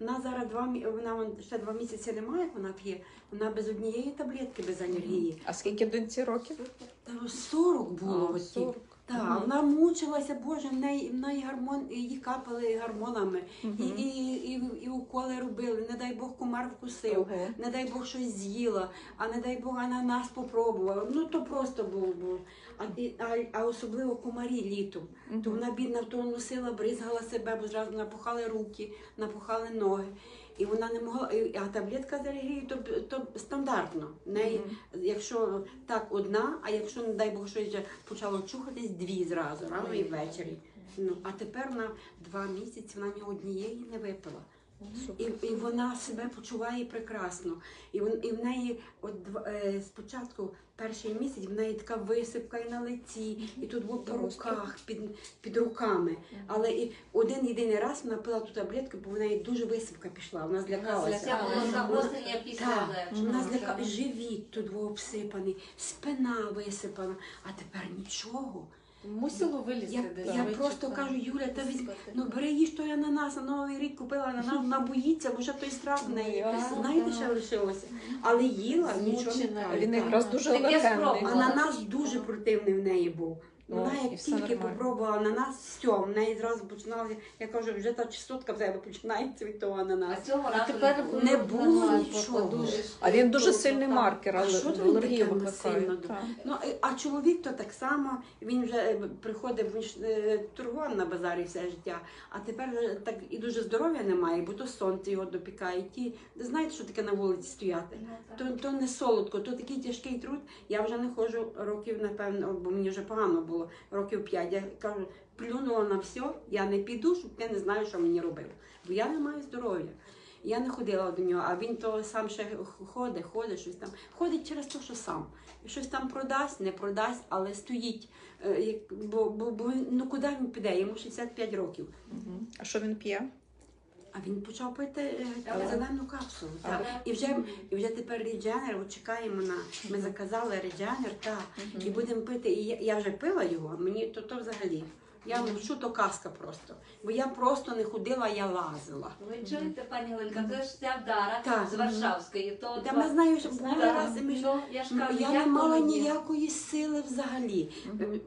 Вона зараз два мі- вона ще два місяці немає, вона п'є. Вона без однієї таблетки, без алергії. А скільки доньці років? Та 40 було А, 40. Так, Мгм. вона мучилася, Боже, в неї, в неї гормон, її капали гормонами, Мгм. і, і, і, і уколи робили. Не дай Бог комар вкусив, Ого. не дай Бог щось з'їла, а не дай Бог ананас попробувала. Ну то просто був. був. А, а, а особливо комарі літом. То вона бідна то носила, бризгала себе, бо зразу напухали руки, напухали ноги. І вона не могла, а таблетка з алергією, то, то стандартно. Неї, mm -hmm. якщо так одна, а якщо, не дай Бог, щось почало чухатись, дві зразу, рано і ввечері. Ну, а тепер на два місяці, вона ні однієї не випила. І, і вона себе почуває прекрасно. І, вон, і в неї от два- е, спочатку перший місяць в неї така висипка і на лиці, і тут було по руках, під, під руками. Але і один єдиний раз вона пила ту таблетку, бо в неї дуже висипка пішла, вона злякалася. Вона зляка... живіт тут був обсипаний, спина висипана, а тепер нічого. Мусило вилізти Я, десь. я швидше, просто кажу, Юля, та візьми, ну бери їж що я на нас новий рік купила на нас, вона боїться, бо ще той страх в неї. Знаєте, ще лишилося. Але їла, нічого не Він якраз дуже легенний. нас Ананас дуже противний в неї був. Вона як тільки попробувала ананас, все, в неї зразу починалося, я кажу, вже та чистотка в тебе починається від того А ананасу. цього А разу тепер Не було нічого. дуже А він дуже сильний так. маркер, А але що таке викликає. Ну, а чоловік то так само, він вже е, приходив, він е, торгував на базарі все життя, а тепер вже так і дуже здоров'я немає, бо то сонце його допікає. Ті, знаєте, що таке на вулиці стояти? Ну. То, то не солодко, то такий тяжкий труд. Я вже не ходжу років, напевно, бо мені вже погано було, років 5. Я кажу, плюнула на все, я не піду, щоб я не знаю, що мені робив. Бо я не маю здоров'я. Я не ходила до нього, а він то сам ще ходить, ходить, щось там. Ходить через те, що сам. Щось там продасть, не продасть, але стоїть. Е, Бо, бо, бо ну куди він піде? Йому 65 років. А що він п'є? А він почав пити е, зелену капсулу. Так. І вже і вже тепер редженер, от чекаємо на. Ми заказали редженер, так, і будемо пити. І я, я вже пила його, мені то, то взагалі. Я мовчу, то казка просто. Бо я просто не ходила, я лазила. Ви чуєте, пані Галинка, це ж ця вдара з Варшавської. То Та от ми знаємо, що були Так. раз, ми ж Ну, я ж кажу, я не мала ніякої сили взагалі.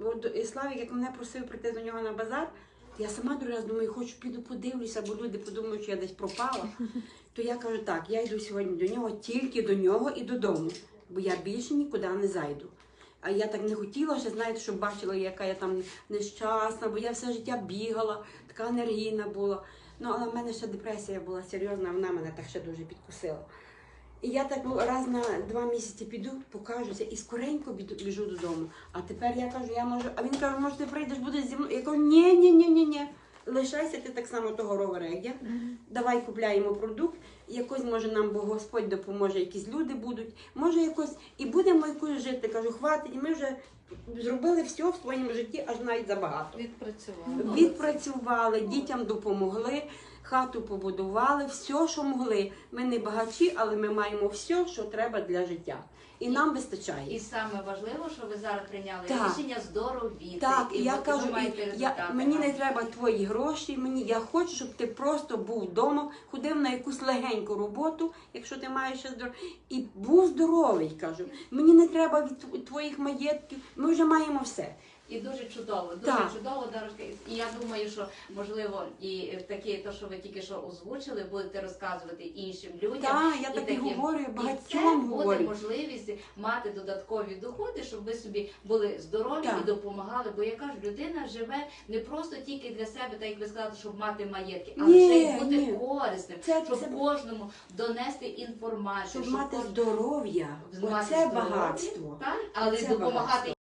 От і Славік, як мене просив прийти до нього на базар, я сама другий раз думаю, хочу піду подивлюся, бо люди подумають, що я десь пропала. То я кажу, так, я йду сьогодні до нього, тільки до нього і додому, бо я більше нікуди не зайду. А я так не хотіла, ще знаєте, щоб бачила, яка я там нещасна, бо я все життя бігала, така енергійна була. Ну, але в мене ще депресія була серйозна, вона мене так ще дуже підкусила. І я так ну, раз на два місяці піду, покажуся і скоренько біжу додому. А тепер я кажу, я можу. А він каже, може, ти прийдеш, будеш зі мною. Я кажу, ні, ні, ні, ні, ні. Лишайся ти так само того ровера, як я. Давай купляємо продукт. Якось може нам Бог Господь допоможе, якісь люди будуть. Може якось і будемо якось жити. Кажу, хватить. Ми вже зробили все в своєму житті, аж навіть забагато. Відпрацювала. Відпрацювали, дітям допомогли, хату побудували, все, що могли. Ми не багачі, але ми маємо все, що треба для життя. І нам вистачає. І саме важливо, що ви зараз прийняли Так. рішення здоровіти. Так, і я кажу, і я, мені не треба твої гроші. Мені я хочу, щоб ти просто був вдома, ходив на якусь легеньку роботу, якщо ти маєш ще здоров'я, і був здоровий. Кажу, мені не треба від твоїх маєтків. Ми вже маємо все. І дуже чудово, дуже Так. чудово, Дарочка. І я думаю, що можливо і таке, то, що ви тільки що озвучили, будете розказувати іншим людям. Так, я і так і таким. говорю, І це багатьом буде можливість мати додаткові доходи, щоб ви собі були здорові Так. і допомагали. Бо я кажу, людина живе не просто тільки для себе, так як ви сказали, щоб мати маєтки, але Ні, ще й бути ні. корисним, Це- щоб це- кожному донести інформацію, Щоб мати кожен- здоров'я, оце багатство. так, але Це допомагати